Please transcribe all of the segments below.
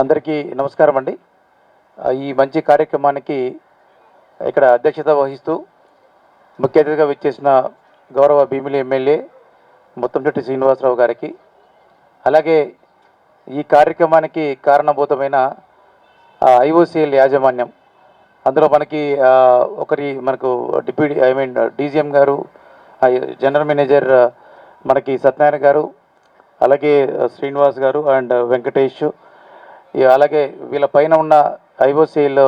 అందరికీ నమస్కారం అండి. ఈ మంచి కార్యక్రమానికి ఇక్కడ అధ్యక్షత వహిస్తూ ముఖ్య అతిథిగా విచ్చేసిన గౌరవ భీమిలి ఎమ్మెల్యే ముత్తంచెట్టి శ్రీనివాసరావు గారికి అలాగే ఈ కార్యక్రమానికి కారణభూతమైన ఐఓసిఎల్ యాజమాన్యం. అందులో మనకి ఒకరి మనకు deputy I mean DGM garu general manager మనకి సత్యనారాయణ గారు అలాగే శ్రీనివాస్ గారు అండ్ వెంకటేష్ అలాగే వీళ్ళ పైన ఉన్న ఐఓసిఎల్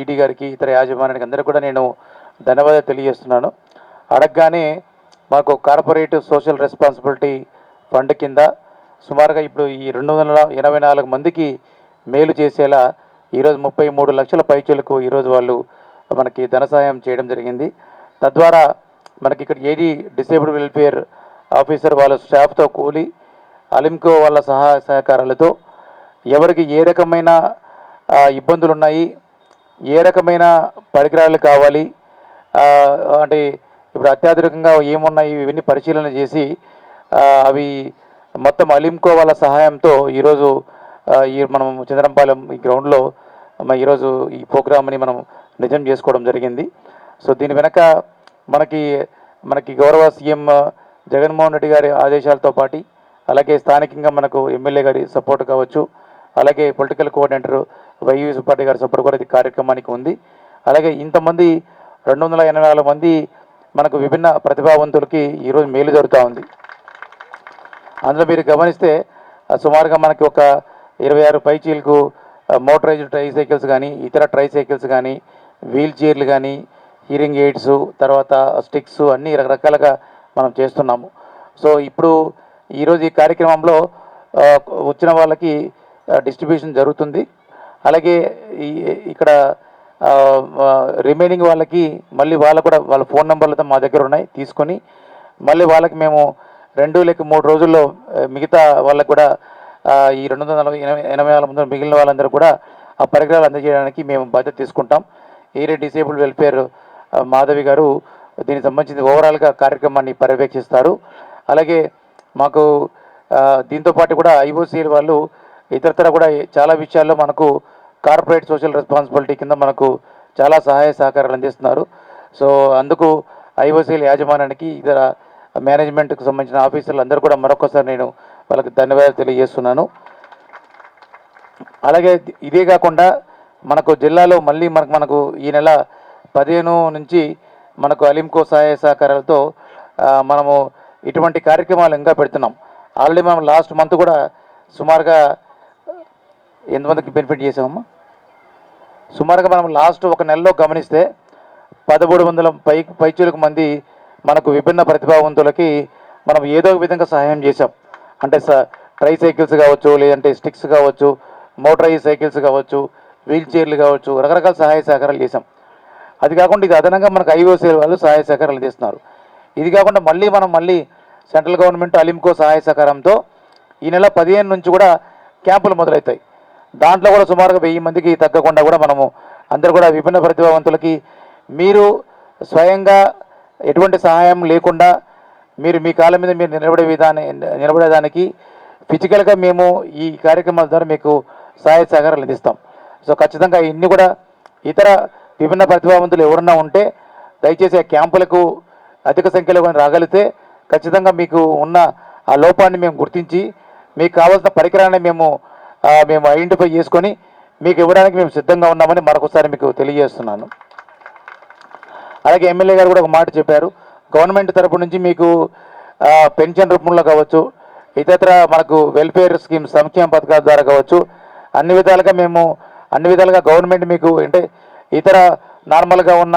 ఈడీ గారికి ఇతర యాజమాన్యానికి అందరికీ కూడా నేను ధన్యవాదాలు తెలియజేస్తున్నాను. అడగగానే మాకు కార్పొరేట్ సోషల్ రెస్పాన్సిబిలిటీ ఫండ్ కింద సుమారుగా ఇప్పుడు ఈ రెండు వందల ఎనభై నాలుగు మందికి మేలు చేసేలా ఈరోజు ముప్పై మూడు లక్షల పైచలకు ఈరోజు వాళ్ళు మనకి ధన సహాయం చేయడం జరిగింది. తద్వారా మనకి ఇక్కడ ఏడీ డిసేబుల్డ్ వెల్ఫేర్ ఆఫీసర్ వాళ్ళ స్టాఫ్తో కూలి అలింకో వాళ్ళ సహాయ సహకారాలతో ఎవరికి ఏ రకమైన ఇబ్బందులు ఉన్నాయి ఏ రకమైన పరికరాలు కావాలి అంటే ఇప్పుడు అత్యాధునికంగా ఏమున్నాయి ఇవన్నీ పరిశీలన చేసి అవి మొత్తం అలింకో వాళ్ళ సహాయంతో ఈరోజు ఈ మనం చంద్రంపాలెం ఈ గ్రౌండ్లో ఈరోజు ఈ ప్రోగ్రామ్ని మనం నిజం చేసుకోవడం జరిగింది. సో దీని వెనక మనకి మనకి గౌరవ సీఎం జగన్మోహన్ రెడ్డి గారి ఆదేశాలతో పాటు అలాగే స్థానికంగా మనకు ఎమ్మెల్యే గారి సపోర్ట్ కావచ్చు అలాగే పొలిటికల్ కోఆర్డినేటర్ వైవి సుబ్బారెడ్డి గారి సపోర్ట్ కూడా ఈ కార్యక్రమానికి ఉంది. అలాగే ఇంతమంది రెండు వందల ఎనభై నాలుగు మంది మనకు విభిన్న ప్రతిభావంతులకి ఈరోజు మేలు జరుగుతూ ఉంది. అందులో మీరు గమనిస్తే సుమారుగా మనకి ఒక ఇరవై ఆరు పైచీలకు మోటరైజ్డ్ ట్రై సైకిల్స్ కానీ ఇతర ట్రై సైకిల్స్ కానీ వీల్ చైర్లు కానీ హీరింగ్ ఎయిడ్స్ తర్వాత స్టిక్స్ అన్నీ రకరకాలుగా మనం చేస్తున్నాము. సో ఇప్పుడు ఈరోజు ఈ కార్యక్రమంలో వచ్చిన వాళ్ళకి డిస్ట్రిబ్యూషన్ జరుగుతుంది. అలాగే ఈ ఇక్కడ రిమైనింగ్ వాళ్ళకి మళ్ళీ వాళ్ళ కూడా వాళ్ళ ఫోన్ నెంబర్లతో మా దగ్గర ఉన్నాయి తీసుకొని మళ్ళీ వాళ్ళకి మేము రెండు లేక మూడు రోజుల్లో మిగతా వాళ్ళకు కూడా ఈ రెండు వందల నలభై ఎనభై ఎనభై నాలుగు మంది మిగిలిన వాళ్ళందరూ కూడా ఆ పరికరాలు అందజేయడానికి మేము బాధ్యత తీసుకుంటాం. ఏరియా డిసేబుల్ వెల్ఫేర్ మాధవి గారు దీనికి సంబంధించి ఓవరాల్గా కార్యక్రమాన్ని పర్యవేక్షిస్తారు. అలాగే మాకు దీంతోపాటు దీంతో పాటు కూడా ఐఓసీఎల్ వాళ్ళు ఇతరతర కూడా చాలా విషయాల్లో మనకు కార్పొరేట్ సోషల్ రెస్పాన్సిబిలిటీ కింద మనకు చాలా సహాయ సహకారాలు అందిస్తున్నారు. సో అందుకు ఐఓసీల యాజమాన్యానికి ఇతర మేనేజ్మెంట్కి సంబంధించిన ఆఫీసర్లు అందరూ కూడా మరొకసారి నేను వాళ్ళకి ధన్యవాదాలు తెలియజేస్తున్నాను. అలాగే ఇదే కాకుండా మనకు జిల్లాలో మళ్ళీ మనకు మనకు ఈ నెల పదిహేను నుంచి మనకు అలింకో సహాయ సహకారాలతో మనము ఇటువంటి కార్యక్రమాలు ఇంకా పెడుతున్నాం. ఆల్రెడీ మనం లాస్ట్ మంత్ కూడా సుమారుగా ఎంతమందికి బెనిఫిట్ చేసామమ్మా సుమారుగా మనం లాస్ట్ ఒక నెలలో గమనిస్తే పదమూడు వందల పై పైచులకు మంది మనకు విభిన్న ప్రతిభావంతులకి మనం ఏదో ఒక విధంగా సహాయం చేసాం అంటే స ట్రై సైకిల్స్ కావచ్చు లేదంటే స్టిక్స్ కావచ్చు మోటరైజ్ సైకిల్స్ కావచ్చు వీల్ చైర్లు కావచ్చు రకరకాల సహాయ సహకారాలు చేసాం అది కాకుండా ఇది అదనంగా మనకు ఐఓసీ వాళ్ళు సహాయ సహకారాలు చేస్తున్నారు. ఇది కాకుండా మళ్ళీ మనం మళ్ళీ సెంట్రల్ గవర్నమెంట్ అలింకో సహాయ సహకారంతో ఈ నెల పదిహేను నుంచి కూడా క్యాంపులు మొదలవుతాయి. దాంట్లో కూడా సుమారుగా వెయ్యి మందికి తగ్గకుండా కూడా మనము అందరూ కూడా విభిన్న ప్రతిభావంతులకి మీరు స్వయంగా ఎటువంటి సహాయం లేకుండా మీరు మీ కాళ్ళ మీద మీరు నిలబడే విధాన్ని నిలబడేదానికి ఫిజికల్గా మేము ఈ కార్యక్రమాల ద్వారా మీకు సహాయ సహకారాలు అందిస్తాం. సో ఖచ్చితంగా ఇన్ని కూడా ఇతర విభిన్న ప్రతిభావంతులు ఎవరన్నా ఉంటే దయచేసి ఆ క్యాంపులకు అధిక సంఖ్యలో కానీ రాగలిగితే ఖచ్చితంగా మీకు ఉన్న ఆ లోపాన్ని మేము గుర్తించి మీకు కావాల్సిన పరికరాన్ని మేము మేము ఐడెంటిఫై చేసుకొని మీకు ఇవ్వడానికి మేము సిద్ధంగా ఉన్నామని మరొకసారి మీకు తెలియజేస్తున్నాను. అలాగే ఎమ్మెల్యే గారు కూడా ఒక మాట చెప్పారు. గవర్నమెంట్ తరపు నుంచి మీకు పెన్షన్ రూపంలో కావచ్చు ఇతర మనకు వెల్ఫేర్ స్కీమ్ సంక్షేమ పథకాల ద్వారా కావచ్చు అన్ని విధాలుగా మేము అన్ని విధాలుగా గవర్నమెంట్ మీకు అంటే ఇతర నార్మల్గా ఉన్న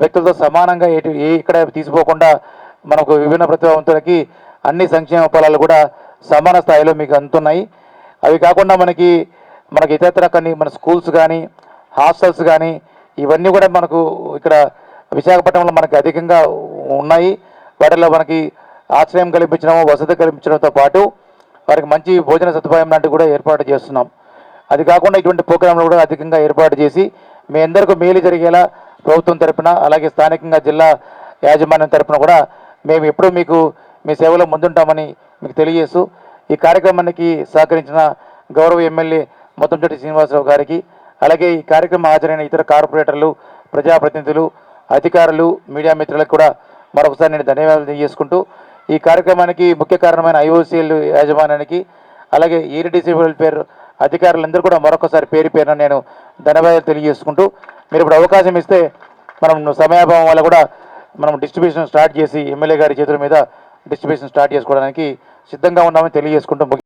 వ్యక్తులతో సమానంగా ఎటు ఏ ఇక్కడ తీసుకోకుండా మనకు విభిన్న ప్రతిభావంతులకి అన్ని సంక్షేమ ఫలాలు కూడా సమాన స్థాయిలో మీకు అందుతున్నాయి. అవి కాకుండా మనకి మనకి ఇతరత్ర కొన్ని మన స్కూల్స్ కానీ హాస్టల్స్ కానీ ఇవన్నీ కూడా మనకు ఇక్కడ విశాఖపట్నంలో మనకి అధికంగా ఉన్నాయి. వాటిలో మనకి ఆశ్రయం కల్పించడం వసతి కల్పించడంతో పాటు వారికి మంచి భోజన సదుపాయం లాంటివి కూడా ఏర్పాటు చేస్తున్నాం. అది కాకుండా ఇటువంటి ప్రోగ్రాంలు కూడా అధికంగా ఏర్పాటు చేసి మీ అందరికీ మేలు జరిగేలా ప్రభుత్వం తరపున అలాగే స్థానికంగా జిల్లా యాజమాన్యం తరపున కూడా మేము ఎప్పుడూ మీకు మీ సేవలో ముందుంటామని మీకు తెలియజేస్తూ ఈ కార్యక్రమానికి సహకరించిన గౌరవ ఎమ్మెల్యే మొత్తంచెట్టి శ్రీనివాసరావు గారికి అలాగే ఈ కార్యక్రమం హాజరైన ఇతర కార్పొరేటర్లు ప్రజాప్రతినిధులు అధికారులు మీడియా మిత్రులకు కూడా మరొకసారి నేను ధన్యవాదాలు తెలియజేసుకుంటూ ఈ కార్యక్రమానికి ముఖ్య కారణమైన ఐఓసీఎల్ యాజమాన్యానికి అలాగే ఈరిటీసీ వెల్ఫేర్ అధికారులందరూ కూడా మరొకసారి పేరు పేరున నేను ధన్యవాదాలు తెలియజేసుకుంటూ మీరు ఇప్పుడు అవకాశం ఇస్తే మనం సమయాభావం వల్ల కూడా మనం డిస్ట్రిబ్యూషన్ స్టార్ట్ చేసి ఎమ్మెల్యే గారి చేతుల మీద డిస్ట్రిబ్యూషన్ స్టార్ట్ చేసుకోవడానికి సిద్ధంగా ఉన్నామని తెలియజేసుకుంటూ